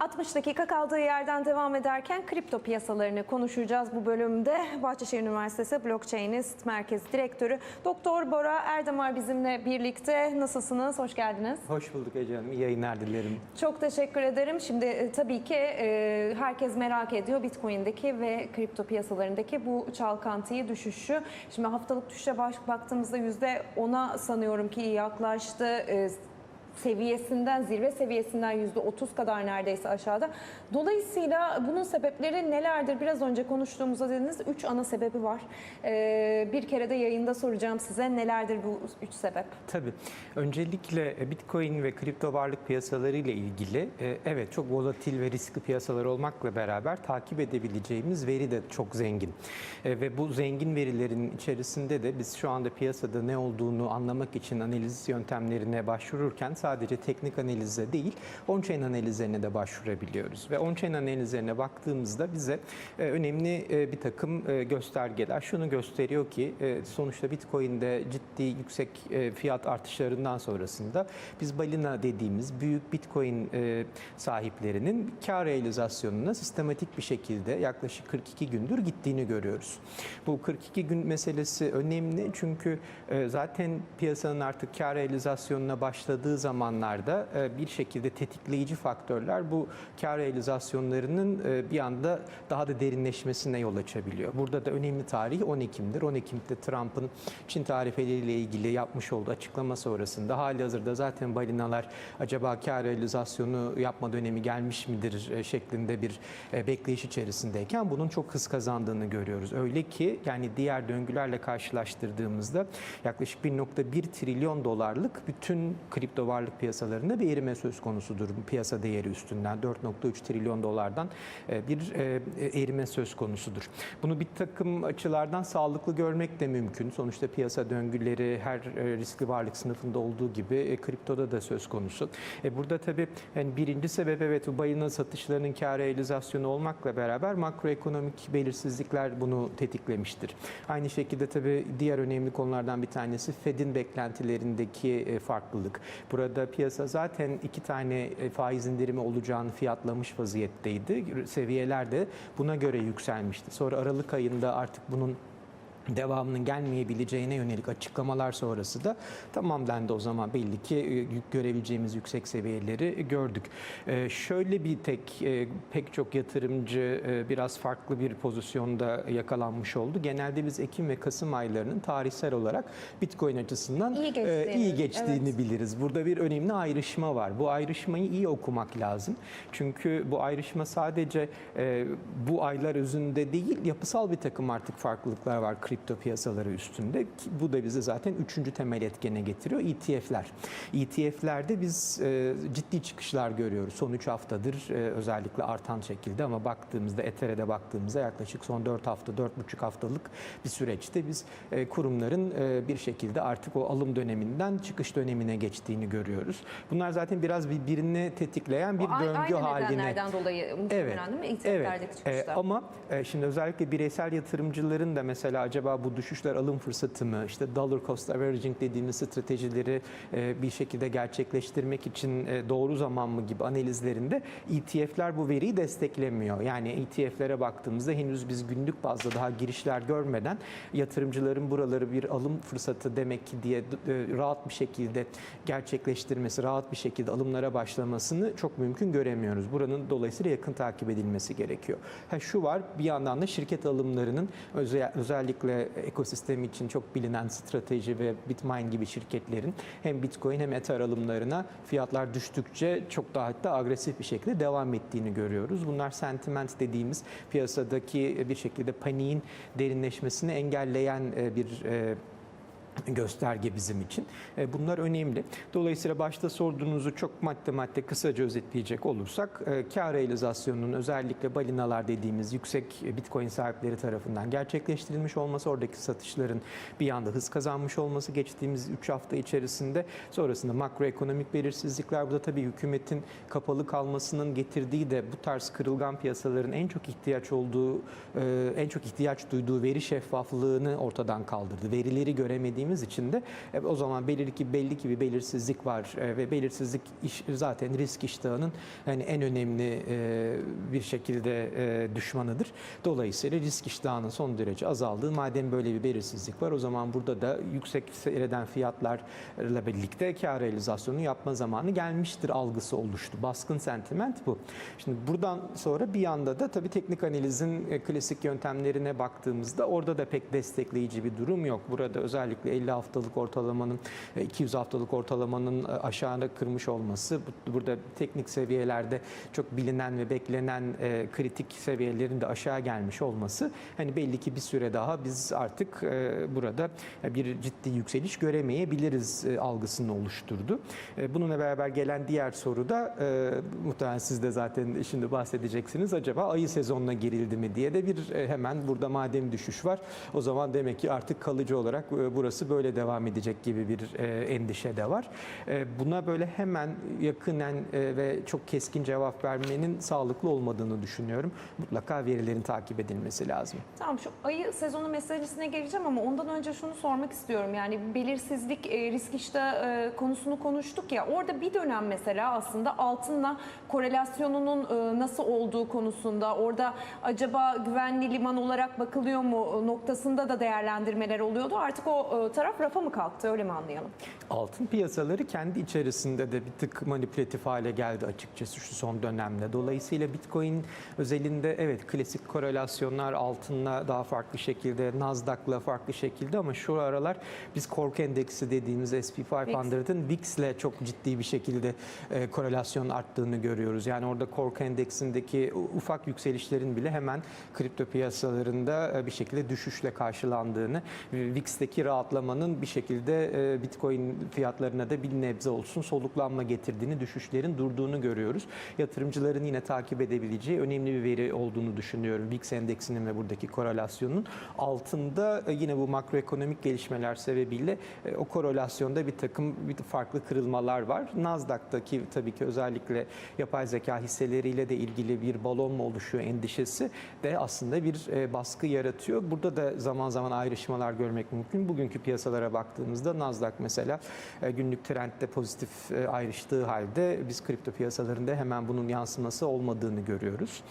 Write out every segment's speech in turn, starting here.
60 dakika kaldığı yerden devam ederken kripto piyasalarını konuşacağız bu bölümde. Bahçeşehir Üniversitesi Blockchainist Merkezi Direktörü Doktor Bora Erdemar bizimle birlikte. Nasılsınız? Hoş geldiniz. Hoş bulduk Ece Hanım. İyi yayınlar dilerim. Çok teşekkür ederim. Şimdi e, tabii ki e, herkes merak ediyor Bitcoin'deki ve kripto piyasalarındaki bu çalkantıyı, düşüşü. Şimdi haftalık düşüşe baktığımızda %10'a sanıyorum ki yaklaştı. Seviyesinden, zirve seviyesinden %30 kadar neredeyse aşağıda. Dolayısıyla bunun sebepleri nelerdir? Biraz önce konuştuğumuzda dediniz 3 ana sebebi var. E, bir kere de yayında soracağım size nelerdir bu 3 sebep? Tabii. Öncelikle e, Bitcoin ve kripto varlık piyasaları ile ilgili e, evet çok volatil ve riskli piyasalar olmakla beraber takip edebileceğimiz veri de çok zengin. E, Ve bu zengin verilerin içerisinde de biz şu anda piyasada ne olduğunu anlamak için analiz yöntemlerine başvururken sadece teknik analize değil on-chain analizlerine de başvurabiliyoruz. Ve on-chain analizlerine baktığımızda bize e, önemli e, bir takım e, göstergeler şunu gösteriyor ki sonuçta Bitcoin'de ciddi yüksek fiyat artışlarından sonrasında biz balina dediğimiz büyük Bitcoin sahiplerinin kar realizasyonuna sistematik bir şekilde yaklaşık 42 gündür gittiğini görüyoruz. Bu 42 gün meselesi önemli çünkü zaten piyasanın artık kar realizasyonuna başladığı zamanlarda e, bir şekilde tetikleyici faktörler bu kar realizasyonlarının e, bir anda daha da derinleşmesine yol açabiliyor. Burada da önemli tarih 10 Ekim'dir. 10 Ekim'de Trump'ın Çin tarifeleriyle ilgili yapmış olduğu açıklama sonrasında hali hazırda zaten balinalar acaba kar realizasyonu yapma dönemi gelmiş midir e, şeklinde bir bekleyiş içerisindeyken bunun çok hız kazandığını görüyoruz. Öyle ki yani diğer döngülerle karşılaştırdığımızda yaklaşık 1.1 trilyon dolarlık bütün kripto varlık piyasalarında bir erime söz konusudur. Piyasa değeri üstünden 4.3 trilyon dolardan e, bir e, erime söz konusudur. Bunu bir takım açılardan sağlıklı görmek de mümkün. Sonuçta piyasa döngüleri her e, riskli varlık sınıfında olduğu gibi kriptoda da söz konusu. Burada tabii yani birinci sebep evet balina satışlarının kar realizasyonu olmakla beraber makroekonomik belirsizlikler bunu tetiklemiştir. Aynı şekilde tabii diğer önemli konulardan bir tanesi Fed'in beklentilerindeki farklılık. Burada piyasa zaten iki tane e, faiz indirimi olacağını fiyatlamış vaziyetteydi. Seviyeler de buna göre yükselmişti. Sonra Aralık ayında artık bunun devamının gelmeyebileceğine yönelik açıklamalar sonrası da tamam dendi o zaman belli ki e, görebileceğimiz yüksek seviyeleri gördük. E, Şöyle bir tek e, pek çok yatırımcı e, biraz farklı bir pozisyonda yakalanmış oldu. Genelde biz Ekim ve Kasım aylarının tarihsel olarak Bitcoin açısından İyi e, geçtiğini, iyi geçtiğini evet. biliriz. Burada bir önemli ayrışma var. Bu ayrışmayı iyi okumak lazım. Çünkü bu ayrışma sadece e, bu aylar özünde değil, yapısal bir takım artık farklılıklar var kripto piyasaları üstünde. Bu da bizi zaten üçüncü temel etkene getiriyor. ETF'ler. ETF'lerde biz e, ciddi çıkışlar görüyoruz. Son 3 haftadır e, özellikle artan şekilde ama baktığımızda Ether'e baktığımızda yaklaşık son 4 hafta, 4,5 haftalık bir süreçte biz e, kurumların e, bir şekilde artık o alım döneminden çıkış dönemine geçtiğini görüyoruz. Bunlar zaten biraz birbirini tetikleyen bir O döngü aynı haline nedenlerden dolayı muhtemelen değil mi? Evet. Ee, ama e, şimdi özellikle bireysel yatırımcıların da mesela acaba bu düşüşler alım fırsatı mı? İşte dollar cost averaging dediğimiz stratejileri e, bir şekilde gerçekleştirmek için e, doğru zaman mı gibi analizlerinde ETF'ler bu veriyi desteklemiyor. Yani ETF'lere baktığımızda henüz biz günlük bazda daha girişler görmeden yatırımcıların buraları bir alım fırsatı demek ki diye e, rahat bir şekilde gerçekleştirmesi, rahat bir şekilde alımlara başlamasını çok mümkün göremiyoruz. Buranın dolayısıyla yakın takip edilmesi gerekiyor. Ha şu var, bir yandan da şirket alımlarının özel- özellikle ekosistemi için çok bilinen strateji ve Bitmine gibi şirketlerin hem Bitcoin hem Ether alımlarına fiyatlar düştükçe çok daha hatta agresif bir şekilde devam ettiğini görüyoruz. Bunlar sentiment dediğimiz piyasadaki bir şekilde paniğin derinleşmesini engelleyen e, bir e, gösterge bizim için. E, Bunlar önemli. Dolayısıyla başta sorduğunuzu çok madde madde kısaca özetleyecek olursak e, kar realizasyonunun özellikle balinalar dediğimiz yüksek bitcoin sahipleri tarafından gerçekleştirilmiş olması, oradaki satışların bir anda hız kazanmış olması geçtiğimiz 3 hafta içerisinde sonrasında makroekonomik belirsizlikler burada tabii hükümetin kapalı kalmasının getirdiği de bu tarz kırılgan piyasaların en çok ihtiyaç olduğu, e, en çok ihtiyaç duyduğu veri şeffaflığını ortadan kaldırdı. Verileri göremediğimiz verdiğimiz için de e, o zaman belirli ki belli ki bir belirsizlik var e, ve belirsizlik iş, zaten risk iştahının yani en önemli e, bir şekilde e, düşmanıdır. Dolayısıyla risk iştahının son derece azaldığı madem böyle bir belirsizlik var o zaman burada da yüksek seyreden fiyatlarla birlikte kar realizasyonu yapma zamanı gelmiştir algısı oluştu. Baskın sentiment bu. Şimdi buradan sonra bir yanda da tabii teknik analizin e, klasik yöntemlerine baktığımızda orada da pek destekleyici bir durum yok. Burada özellikle 50 haftalık ortalamanın e, 200 haftalık ortalamanın e, aşağıda kırmış olması bu- burada teknik seviyelerde çok bilinen ve beklenen e, kritik seviyelerin de aşağı gelmiş olması hani belli ki bir süre daha biz artık e, burada bir ciddi yükseliş göremeyebiliriz e, algısını oluşturdu. E, Bununla beraber gelen diğer soru da e, muhtemelen siz de zaten şimdi bahsedeceksiniz. Acaba ayı sezonuna girildi mi diye de bir e, hemen burada madem düşüş var. O zaman demek ki artık kalıcı olarak e, burası böyle devam edecek gibi bir e, endişe de var. E, Buna böyle hemen yakınen e, ve çok keskin cevap vermenin sağlıklı olmadığını düşünüyorum. Mutlaka verilerin takip edilmesi lazım. Tamam şu ayı sezonu meselesine geleceğim ama ondan önce şunu sormak istiyorum. Yani belirsizlik, e, risk iştahı e, konusunu konuştuk ya. Orada bir dönem mesela aslında altınla korelasyonunun e, nasıl olduğu konusunda orada acaba güvenli liman olarak bakılıyor mu noktasında da değerlendirmeler oluyordu. Artık o e, taraf rafa mı kalktı öyle mi anlayalım? Altın piyasaları kendi içerisinde de bir tık manipülatif hale geldi açıkçası şu son dönemde. Dolayısıyla Bitcoin özelinde evet klasik korelasyonlar altınla daha farklı şekilde, Nasdaq'la farklı şekilde ama şu aralar biz korku endeksi dediğimiz S&P 500'ın VIX'le çok ciddi bir şekilde e, korelasyon arttığını görüyoruz. Yani orada korku endeksindeki ufak yükselişlerin bile hemen kripto piyasalarında e, bir şekilde düşüşle karşılandığını, VIX'teki rahatlamanın bir şekilde e, Bitcoin fiyatlarına da bir nebze olsun soluklanma getirdiğini, düşüşlerin durduğunu görüyoruz. Yatırımcıların yine takip edebileceği önemli bir veri olduğunu düşünüyorum. VIX endeksinin ve buradaki korelasyonun altında e, yine bu makroekonomik gelişmeler sebebiyle e, o korelasyonda bir takım bir farklı kırılmalar var. Nasdaq'taki tabii ki özellikle yapay zeka hisseleriyle de ilgili bir balon mu oluşuyor endişesi de aslında bir e, baskı yaratıyor. Burada da zaman zaman ayrışmalar görmek mümkün. Bugünkü piyasalara baktığımızda Nasdaq mesela e, günlük trendde pozitif e, ayrıştığı halde biz kripto piyasalarında hemen bunun yansıması olmadığını görüyoruz.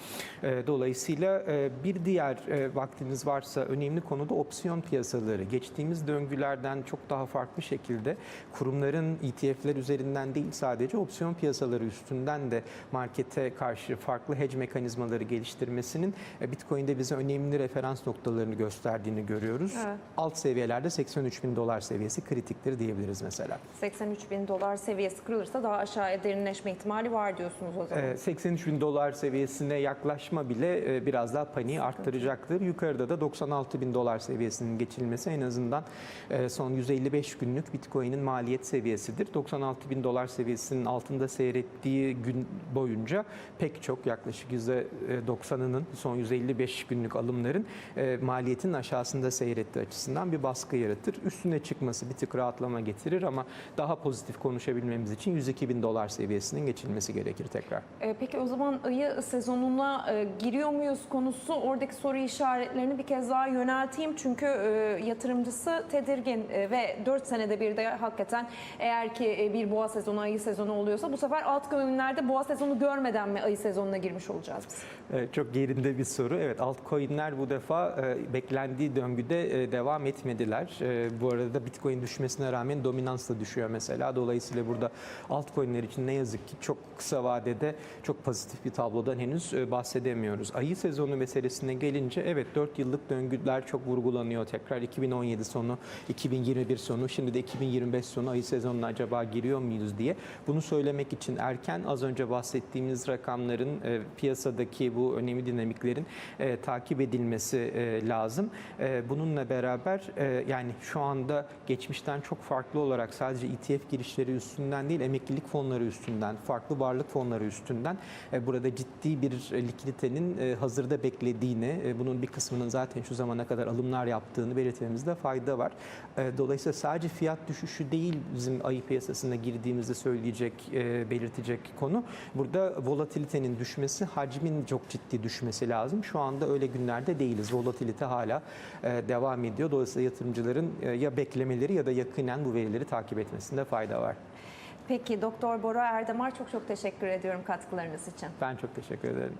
E, Dolayısıyla bir diğer vaktiniz varsa önemli konu da opsiyon piyasaları. Geçtiğimiz döngülerden çok daha farklı şekilde kurumların ETF'ler üzerinden değil sadece opsiyon piyasaları üstünden de markete karşı farklı hedge mekanizmaları geliştirmesinin Bitcoin'de bize önemli referans noktalarını gösterdiğini görüyoruz. Evet. Alt seviyelerde 83 bin dolar seviyesi kritiktir diyebiliriz mesela. 83 bin dolar seviyesi kırılırsa daha aşağıya derinleşme ihtimali var diyorsunuz o zaman. Ee, 83 bin dolar seviyesine yaklaşma bile e, biraz daha paniği arttıracaktır. Yukarıda da 96 bin dolar seviyesinin geçilmesi en azından e, son 155 günlük Bitcoin'in maliyet seviyesidir. 96 bin dolar seviyesinin altında seyrettiği gün boyunca pek çok yaklaşık %90'ının son 155 günlük alımların e, maliyetin aşağısında seyrettiği açısından bir baskı yaratır. Üstüne çıkması bir tık rahatlama getirir ama daha pozitif konuşabilmemiz için 102 bin dolar seviyesinin geçilmesi gerekir tekrar. E, Peki o zaman ayı sezonuna e, giriyor muyuz konusu oradaki soru işaretlerini bir kez daha yönelteyim. Çünkü e, yatırımcısı tedirgin e, ve 4 senede bir de hakikaten eğer ki e, bir boğa sezonu ayı sezonu oluyorsa bu sefer alt günlerde boğa sezonu görmeden mi ayı sezonuna girmiş olacağız biz? Çok yerinde bir soru. Evet altcoin'ler bu defa e, beklendiği döngüde e, devam etmediler. E, bu arada Bitcoin düşmesine rağmen dominans da düşüyor mesela. Dolayısıyla burada altcoin'ler için ne yazık ki çok kısa vadede çok pozitif bir tablodan henüz e, bahsedemiyoruz. Ayı sezonu meselesine gelince evet 4 yıllık döngüler çok vurgulanıyor tekrar. 2017 sonu, 2021 sonu, şimdi de 2025 sonu ayı sezonuna acaba giriyor muyuz diye. Bunu söylemek için erken az önce bahsettiğimiz rakamların e, piyasadaki bu önemli dinamiklerin e, takip edilmesi lazım. Bununla beraber yani şu anda geçmişten çok farklı olarak sadece ETF girişleri üstünden değil emeklilik fonları üstünden, farklı varlık fonları üstünden e, burada ciddi bir e, likiditenin e, hazırda beklediğini, bunun bir kısmının zaten şu zamana kadar alımlar yaptığını belirtmemizde fayda var. Dolayısıyla sadece fiyat düşüşü değil bizim ayı piyasasına girdiğimizde söyleyecek, belirtecek konu. Burada volatilitenin düşmesi, hacmin çok ciddi düşmesi lazım. Şu anda öyle günlerde değiliz. Volatilite hala devam ediyor. Dolayısıyla yatırımcıların ya beklemeleri ya da yakinen bu verileri takip etmesinde fayda var. Peki Doktor Bora Erdemar çok çok teşekkür ediyorum katkılarınız için. Ben çok teşekkür ederim.